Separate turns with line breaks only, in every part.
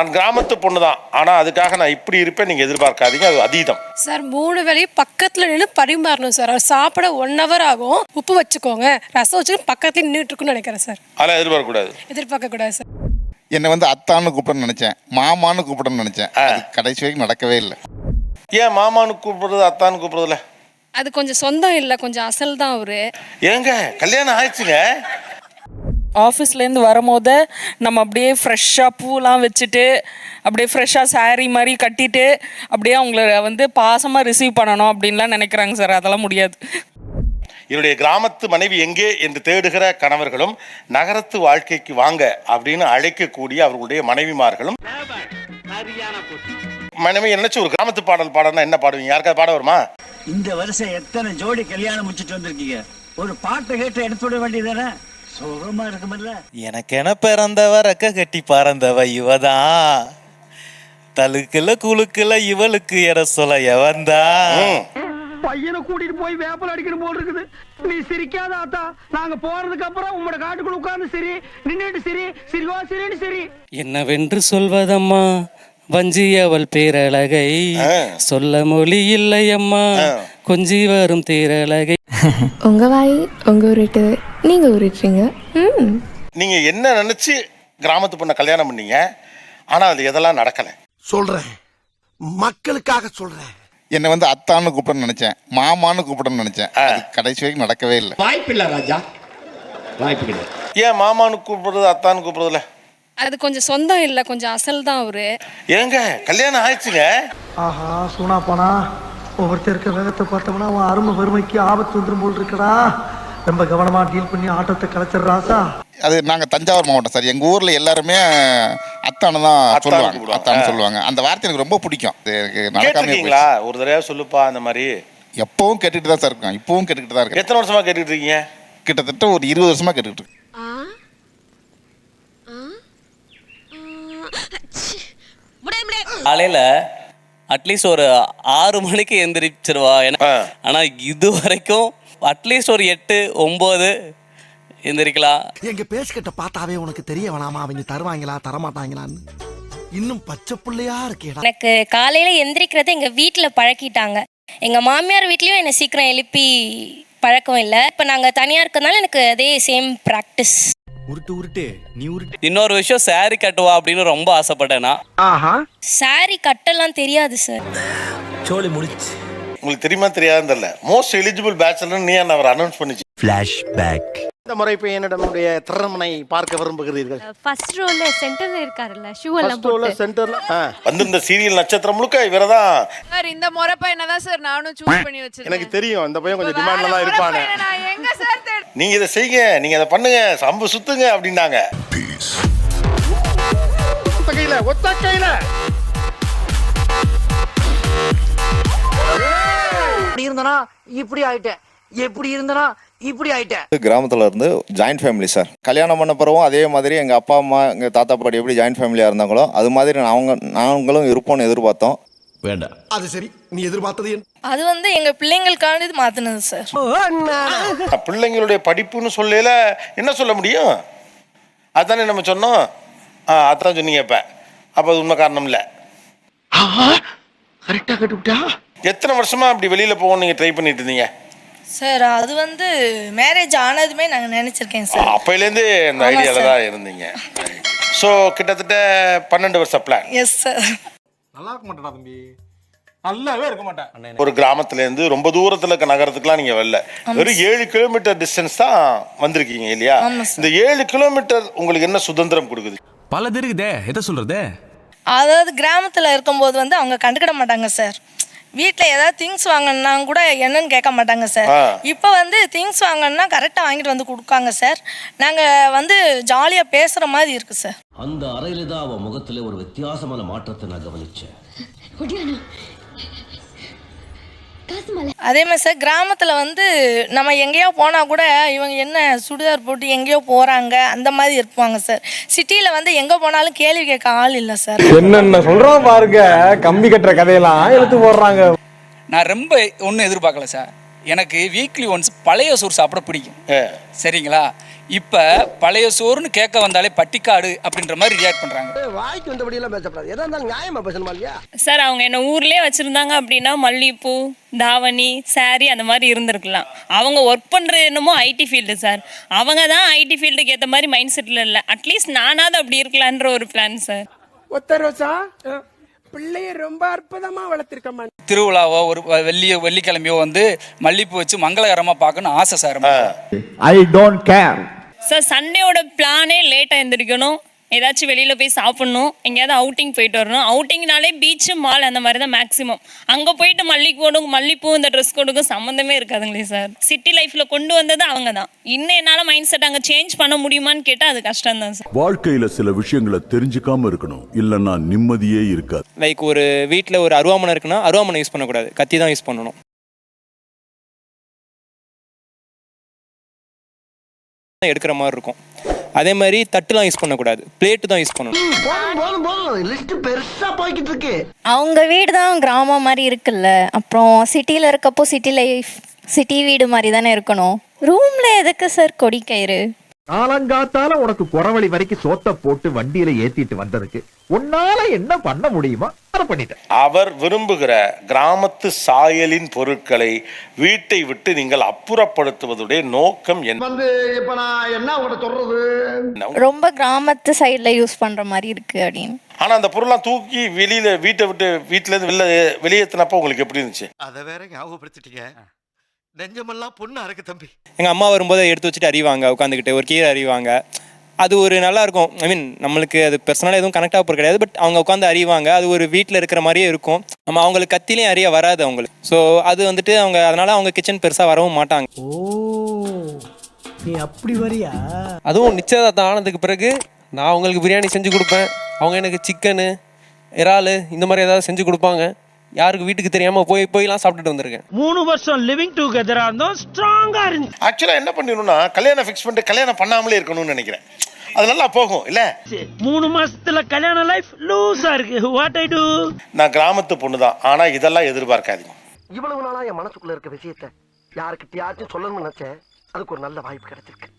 நான் கிராமத்து பொண்ணு தான் ஆனால் அதுக்காக நான் இப்படி இருப்பேன் நீங்கள் எதிர்பார்க்காதீங்க அது அதீதம்.
சார் மூணு வேளையும் பக்கத்துல நின்று பரிமாறணும் சார். அவர் சாப்பிட ஒன் ஹவர் ஆகும். உப்பு வச்சுக்கோங்க. ரசம் வச்சு பக்கத்துல நின்றுட்டு இருக்குன்னு நினைக்கிறேன் சார்.
அதெல்லாம் எதிர்பார்க்கக்கூடாது.
எதிர்பார்க்க கூடாது சார்.
என்னை வந்து அத்தான்னு கூப்பிடணும்னு நினைச்சேன். மாமான்னு கூப்பிடணும்னு நினைச்சேன். அது கடைசி வரைக்கும் நடக்கவே இல்லை.
ஏன் மாமான்னு கூப்பிடுறது அத்தான்னு கூப்பிடுறதுல?
அது கொஞ்சம் சொந்தம் இல்லை கொஞ்சம் அசல் தான் அவரு.
ஏங்க கல்யாணம் ஆயிடுச்சுங்க.
ஆஃபீஸ்லேருந்து வரும்போது நம்ம அப்படியே ஃப்ரெஷ்ஷாக பூலாம் வச்சுட்டு அப்படியே ஃப்ரெஷ்ஷாக saree மாதிரி கட்டிட்டு அப்படியே அவங்கள வந்து பாசமாக ரிசீவ் பண்ணணும் அப்படின்லாம் நினைக்கிறாங்க சார். அதெல்லாம் முடியாது.
என்னுடைய கிராமத்து மனைவி எங்கே என்று தேடுகிற கணவர்களும் நகரத்து வாழ்க்கைக்கு வாங்க அப்படின்னு அழைக்கக்கூடிய அவர்களுடைய மனைவிமார்களும். மனைவி நினைச்சு ஒரு கிராமத்து பாடல் பாடல்னா என்ன பாடுவீங்க? யாருக்காவது பாட வருமா?
இந்த வருஷம் எத்தனை ஜோடி கல்யாணம் முடிச்சிட்டு வந்திருக்கீங்க? ஒரு பாட்டை கேட்டு எடுத்து விட வேண்டியதானே சுகமா இருக்குமில்ல?
எனக்கென பிறந்தவ ரெக்க கட்டி பறந்தவ இவதான் தலுக்குல குலுக்குல இவளுக்கு எற சொல்ல எவன்தான்
ம்.
பையனை கூட்டிட்டு போய் வேப்பல் அடிக்கணும் போல் இருக்குது. நீ சிரிக்காத ஆத்தா. நாங்க போறதுக்கு அப்புறம் உங்களோட காட்டுக்குள்ள உட்கார்ந்து சரி. நின்னுட்டு சரி. சிரிவா சரின்னு சரி.
என்னவென்று சொல்வதம்மா? வஞ்சி அவள் பேரழகை. சொல்ல மொழி இல்லை அம்மா. கொஞ்சி வரும் தேரழகை.
உங்க வாய் உங்க உருட்டு. நீங்க உருட்டுறீங்க. ம்.
நீங்க என்ன நினைச்சு கிராமத்து பொண்ணை கல்யாணம் பண்ணீங்க? ஆனா அது எதெல்லாம் நடக்கல.
சொல்றேன். மக்களுக்காக சொல்றேன்.
என்னை வந்து அத்தான்னு கூப்பிடணும்னு நினைச்சேன். மாமான்னு கூப்பிடணும்னு நினைச்சேன். அது கடைசி வரைக்கும் நடக்கவே இல்லை.
வாய்ப்பில்லை ராஜா. வாய்ப்பு கிடையாது.
ஏன் மாமான்னு கூப்பிடுறது அத்தான்னு கூப்பிடுறதுல?
அது கொஞ்சம் சொந்தம் இல்லை கொஞ்சம் அசல் தான் அவரு.
ஏங்க கல்யாணம் ஆயிடுச்சுங்க.
ஆஹா சூனா போனா. ஒவ்வொருத்தர் இருக்க வேகத்தை பார்த்தோம்னா அவன் அருமை வறுமைக்கு ஆபத்து வந்துடும் போல் இருக்கடா. ரொம்ப கவனமா டீல் பண்ணி ஆட்டத்தை கலைச்சிடுறாசா
அது நாங்கள் தஞ்சாவூர் மாவட்டம் சார். எங்கள் ஊரில் எல்லாருமே அத்தான்னு தான் சொல்லுவாங்க.
ஆ.
சொல்லுவாங்க. அந்த வார்த்தை எனக்கு ரொம்ப பிடிக்கும். எனக்கு நடக்காம
கேட்டிருக்கீங்களா? ஒரு தடவை சொல்லுப்பா அந்த மாதிரி.
எப்பவும் கேட்டுக்கிட்டு தான் சார் இருக்கேன் இப்பவும் கேட்டுக்கிட்டு தான் இருக்கேன்.
எத்தனை வருஷமா கேட்டுட்டு இருக்கீங்க?
கிட்டத்தட்ட ஒரு இருபது வருஷமா கேட்டுக்கிட்டு இருக்கேன்
காலையில் அட்லீஸ்ட் ஒரு ஆறு மணிக்கு எந்திரிச்சிருவா. ஏன்னா. ஆனால் இது வரைக்கும் அட்லீஸ்ட் ஒரு எட்டு ஒம்பது எந்திரிக்கலாம்.
எங்க பேசிக்கிட்ட பார்த்தாவே உனக்கு தெரிய வேணாமா? அவங்க தருவாங்களா தரமாட்டாங்களான்னு. இன்னும் பச்சை புள்ளையா இருக்கேடா.
எனக்கு காலையில எந்திரிக்கிறத எங்க வீட்ல பழக்கிட்டாங்க. எங்க மாமியார் வீட்லயும் என்னை சீக்கிரம் எழுப்பி பழக்கம் இல்லை. இப்போ நாங்க தனியா இருக்கறனால எனக்கு அதே சேம் ப்ராக்டிஸ்
உருட்டு உருட்டு நீ உருட்டு.
இன்னொரு விஷயம் saree கட்டுவா அப்படின்னு ரொம்ப ஆசைப்பட்டேன்னா
ஆஹா.
சாரி கட்டெல்லாம் தெரியாது சார்
சோழி முடிச்சு
உங்களுக்கு தெரியுமா தெரியாதுன்னு தெரியல. மோஸ்ட் எலிஜிபிள் பேச்சுலர் நீ என்ன அவர் அனௌன்ஸ் பண்ணிச்சு?
ஃபிளாஷ் பேக்
இந்த முறை இப்போ என்னிடமுடைய திறமனை பார்க்க விரும்புகிறீர்கள்.
ஃபர்ஸ்ட் ரோல சென்டர்ல இருக்காருல்ல ஷூ
ஃபர்ஸ்ட் ரோல சென்டர்ல
வந்திருந்த சீரியல் நட்சத்திரம் முழுக்க இவரதான்.
சார் இந்த முறை பையனை தான் சார் நானும் சூஸ் பண்ணி வச்சிருக்கேன்.
எனக்கு தெரியும் இந்த பையன் கொஞ்சம் டிமாண்ட்ல தான் இருப்பானு.
நான் எங்க சார் தேடு
நீங்க இதை செய்யுங்க நீங்க அதை பண்ணுங்க சம்பு சுத்துங்க அப்படின்னாங்க.
ஒத்த கையில ஒத்த கையில இப்படி இருந்தனா இப்படி ஆயிட்டேன். எப்படி இருந்தனா இப்படி ஆயிட்டேன்
கிராமத்தில் இருந்து ஜாயின்ட் ஃபேமிலி சார் கல்யாணம் பண்ண பிறகும் அதே மாதிரி எங்கள் அப்பா அம்மா எங்கள் தாத்தா பாட்டி எப்படி ஜாயின்ட் ஃபேமிலியாக இருந்தாங்களோ அது மாதிரி அவங்க நாங்களும் இருப்போம்னு எதிர்பார்த்தோம்.
வேண்டாம். அது சரி நீ எதிர்பார்த்தது என்ன?
அது வந்து எங்க பிள்ளைங்களுக்கானது மாத்தினது சார்
பிள்ளைங்களுடைய படிப்புன்னு சொல்லல என்ன சொல்ல முடியும்? அதானே நம்ம சொன்னோம். ஆ அதான் சொன்னீங்க இப்ப. அப்ப அது உண்மை காரணம் இல்லை.
கரெக்டா கட்டுவிட்டா?
எத்தனை வருஷமா அப்படி வெளியில போகணும் நீங்க ட்ரை பண்ணிட்டு இருந்தீங்க?
சார் அது வந்து மேரேஜ் ஆனதுமே நாங்க நினைச்சிருக்கேன்
அப்பையிலேருந்து இந்த
ஆமா
ஐடியால
சார்.
தான் இருந்தீங்க. ஸோ கிட்டத்தட்ட பன்னெண்டு வருஷம் பிளான்
எஸ் சார்
நல்லா இருக்க மாட்டேடா தம்பி. நல்லாவே இருக்க மாட்டேன்.
ஒரு கிராமத்துல இருந்து ரொம்ப தூரத்துல இருக்க நகரத்துக்குலாம் நீங்க வரல. வெறும் ஏழு கிலோமீட்டர் டிஸ்டன்ஸ் தான் வந்திருக்கீங்க இல்லையா?
சார்.
இந்த ஏழு கிலோமீட்டர் உங்களுக்கு என்ன சுதந்திரம் கொடுக்குது?
பல இருக்குதே எதை சொல்றது?
அதாவது கிராமத்தில் இருக்கும்போது வந்து அவங்க கண்டுக்கிட மாட்டாங்க சார். வீட்டில் ஏதாவது திங்ஸ் வாங்கினா கூட என்னன்னு கேட்க மாட்டாங்க சார். இப்போ வந்து திங்ஸ் வாங்கினா கரெக்டாக வாங்கிட்டு வந்து கொடுக்காங்க சார் நாங்கள் வந்து ஜாலியாக பேசுகிற மாதிரி இருக்குது சார்
அந்த அறையில தான் அவன் முகத்துல ஒரு வித்தியாசமான மாற்றத்தை நான் கவனிச்சேன்.
அதே மாதிரி சார் கிராமத்தில் வந்து நம்ம எங்கேயோ போனால் கூட இவங்க என்ன சுடிதார் போட்டு எங்கேயோ போகிறாங்க அந்த மாதிரி இருப்பாங்க சார். சிட்டியில் வந்து எங்கே போனாலும் கேள்வி கேட்க ஆள் இல்லை சார்.
என்னென்ன சொல்றான் பாருங்க கம்பி கட்டுற கதையெல்லாம் எடுத்து போடுறாங்க.
நான் ரொம்ப ஒன்றும் எதிர்பார்க்கல சார். எனக்கு வீக்லி ஒன்ஸ் பழைய சோறு சாப்பிட பிடிக்கும். சரிங்களா?
இப்போ பழைய சோறுன்னு கேட்க வந்தாலே பட்டிக்காடு அப்படின்ற மாதிரி ரியாக்ட் பண்ணுறாங்க
வாய்க்கு வந்தபடி எல்லாம் பேசப்படாது. எதா இருந்தாலும் நியாயமா பேசணுமா இல்லையா?
சார் அவங்க என்ன ஊர்லேயே வச்சுருந்தாங்க அப்படின்னா மல்லிகைப்பூ தாவணி saree அந்த மாதிரி இருந்திருக்கலாம். அவங்க ஒர்க் பண்ணுறது என்னமோ ஐடி ஃபீல்டு சார். அவங்க தான் ஐடி ஃபீல்டுக்கு ஏற்ற மாதிரி மைண்ட் செட்டில் இல்லை. அட்லீஸ்ட் நானாவது அப்படி இருக்கலான்ற ஒரு பிளான் சார்.
ஒத்த ரோசா? பிள்ளைய ரொம்ப அற்புதமா வளர்த்திருக்கம்மா.
திருவிழாவோ ஒரு வெள்ளி வெள்ளிக்கிழமையோ வந்து மல்லிப்பூ வச்சு மங்களகரமாக பார்க்கணும்னு ஆசை sir.
I don't care
sir சண்டேவோட பிளானே லேட்டாக எழுந்திரிக்கணும் ஏதாச்சும் வெளியில் போய் சாப்பிட்ணும். எங்கேயாவது அவுட்டிங் போயிட்டு வரணும். அவுட்டிங்னாலே பீச்சு மால் அந்த மாதிரி தான் மேக்ஸிமம் அங்கே போயிட்டு மல்லிகோடும் மல்லிப்பூ இந்த ட்ரெஸ் கோடுக்கும் சம்மந்தமே இருக்காதுங்களே சார் சிட்டி லைஃப்பில் கொண்டு வந்தது அவங்க தான் இன்னும் என்னால் மைண்ட் செட் அங்கே சேஞ்ச் பண்ண முடியுமான்னு கேட்டால் அது கஷ்டம் தான் சார்
வாழ்க்கையில சில விஷயங்களை தெரிஞ்சுக்காம இருக்கணும். இல்லைன்னா நிம்மதியே இருக்காது.
லைக் ஒரு வீட்டில் ஒரு அருவாமனை இருக்குன்னா அருவாமனை யூஸ் பண்ணக்கூடாது. கத்தி தான் யூஸ் பண்ணணும். எடுக்கிற மாதிரி இருக்கும். அதே மாதிரி தட்டுலாம் யூஸ் பண்ணக்கூடாது. பிளேட்டு தான் யூஸ் பண்ணணும்.
அவங்க வீடு தான் கிராமம் மாதிரி இருக்குல்ல. அப்புறம் சிட்டியில் இருக்கப்போ சிட்டி லைஃப் சிட்டி வீடு மாதிரி தானே இருக்கணும். ரூமில் எதுக்கு சார் கொடி கயிறு?
காலங்காத்தால உனக்கு குறவழி வரைக்கும் சோத்த போட்டு வண்டியில ஏத்திட்டு வந்ததுக்கு உன்னால என்ன பண்ண முடியுமோ அதை பண்ணிட்டேன்.
அவர் விரும்புகிற கிராமத்து சாயலின் பொருட்களை வீட்டை விட்டு நீங்கள் அப்புறப்படுத்துவதுடைய நோக்கம் என்ன?
வந்து இப்ப நான் என்ன உங்கள்கிட்ட சொல்றது?
ரொம்ப கிராமத்து சைடில் யூஸ் பண்ணுற மாதிரி இருக்குது அப்படின்னு.
ஆனா அந்த பொருள்லாம் தூக்கி வெளியில வீட்டை விட்டு வீட்டுல இருந்து வெளில வெளியேற்றினப்ப உங்களுக்கு எப்படி இருந்துச்சு?
அதை வேற ஞாபகப்படுத்திட்டீங்க. நெஞ்சமெல்லாம் பொண்ணு அறக்கு தம்பி.
எங்கள் அம்மா வரும்போது எடுத்து வச்சுட்டு அறிவாங்க உட்காந்துக்கிட்டு ஒரு கீரை அறிவாங்க அது ஒரு நல்லா இருக்கும் ஐ மீன் நம்மளுக்கு அது பர்சனலாக எதுவும் கனெக்ட் ஆக கிடையாது. பட் அவங்க உட்காந்து அறிவாங்க அது ஒரு வீட்டில் இருக்கிற மாதிரியே இருக்கும். நம்ம அவங்களுக்கு கத்திலையும் அறிய வராது அவங்களுக்கு. ஸோ அது வந்துட்டு அவங்க அதனால அவங்க கிச்சன் பெருசாக வரவும் மாட்டாங்க.
ஓ நீ அப்படி வரியா?
அதுவும் நிச்சயதார்த்தம் ஆனதுக்கு பிறகு நான் அவங்களுக்கு பிரியாணி செஞ்சு கொடுப்பேன். அவங்க எனக்கு சிக்கனு இறால் இந்த மாதிரி ஏதாவது செஞ்சு கொடுப்பாங்க. யாருக்கு வீட்டுக்கு தெரியாமல் போய் போய்லாம் சாப்பிட்டுட்டு வந்திருக்கேன்.
மூணு வருஷம் லிவிங் டுகெதரா இருந்தோம் ஸ்ட்ராங்கா இருந்துச்சு
ஆக்சுவலா என்ன பண்ணிடணும்னா கல்யாணம் ஃபிக்ஸ் பண்ணிட்டு கல்யாணம் பண்ணாமலே இருக்கணும்னு நினைக்கிறேன். அது நல்லா போகும் இல்ல?
மூணு மாசத்துல கல்யாண லைஃப் லூஸா இருக்கு. வாட் ஐ டு
நான் கிராமத்து பொண்ணு தான் ஆனா இதெல்லாம் எதிர்பார்க்காதீங்க.
இவ்வளவு நாளா என் மனசுக்குள்ள இருக்க விஷயத்த யாருக்கிட்டயாச்சும் சொல்லணும்னு நினைச்சேன். அதுக்கு ஒரு நல்ல வாய்ப்பு கிடைச்சிருக்கு.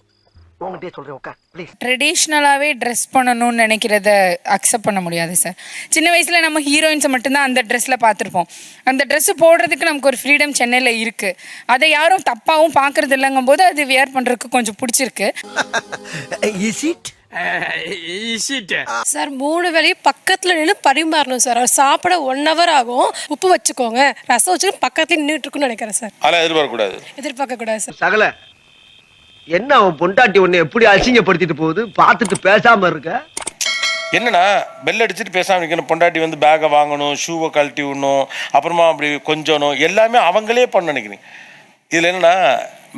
உங்ககிட்டயே சொல்றேன் உட்கார் ப்ளீஸ்
ட்ரெடிஷ்னலாகவே ட்ரெஸ் பண்ணணும்னு நினைக்கிறத அக்செப்ட் பண்ண முடியாது சார் சின்ன வயசில் நம்ம ஹீரோயின்ஸை மட்டும்தான் அந்த ட்ரெஸ்ஸில் பார்த்துருப்போம். அந்த ட்ரெஸ்ஸு போடுறதுக்கு நமக்கு ஒரு ஃப்ரீடம் சென்னையில் இருக்குது அதை யாரும் தப்பாகவும் பார்க்குறது இல்லைங்கும் போது அது வியர் பண்ணுறதுக்கு கொஞ்சம் பிடிச்சிருக்கு.
இஸ் இட்
சார் மூணு வேளையும் பக்கத்தில் நின்று பரிமாறணும் சார் அவர் சாப்பிட ஒன் ஹவர் ஆகும். உப்பு வச்சுக்கோங்க. ரசம் வச்சு பக்கத்துல நின்றுட்டு இருக்குன்னு நினைக்கிறேன் சார்
அதெல்லாம் எதிர்பார்க்கக்கூடாது
எதிர்பார்க்க கூடாது சார்
சகல. என்ன அவன் பொண்டாட்டி உன்னை எப்படி அசிங்கப்படுத்திட்டு போகுது? பார்த்துட்டு பேசாம இருக்க.
என்னன்னா பெல் அடிச்சுட்டு பேசாம நிற்கணும் பொண்டாட்டி வந்து பேக்கை வாங்கணும் ஷூவை கழட்டி விடணும் அப்புறமா அப்படி கொஞ்சணும் எல்லாமே அவங்களே பண்ண நினைக்கிறீங்க. இதில் என்னன்னா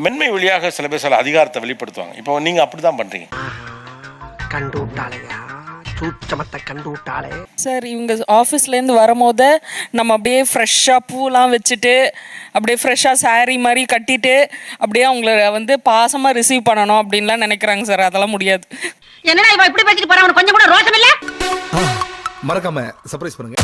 மென்மை வழியாக சில பேர் சில அதிகாரத்தை வெளிப்படுத்துவாங்க. இப்போ நீங்கள் அப்படி தான் பண்ணுறீங்க
கண்டு விட்டாளையா சூச்சமத்தை கண்டு விட்டாளே
சார் இவங்க ஆஃபீஸ்லேருந்து வரும்போது நம்ம அப்படியே ஃப்ரெஷ்ஷாக பூலாம் வச்சுட்டு அப்படியே ஃப்ரெஷ்ஷாக saree மாதிரி கட்டிட்டு அப்படியே அவங்கள வந்து பாசமாக ரிசீவ் பண்ணணும் அப்படின்லாம் நினைக்கிறாங்க சார். அதெல்லாம் முடியாது.
என்னடா இவன் இப்படி பேசிட்டு போறான் கொஞ்சம் கூட ரோஷம் இல்லை?
மறக்காம சர்ப்ரைஸ் பண்ணுங்க.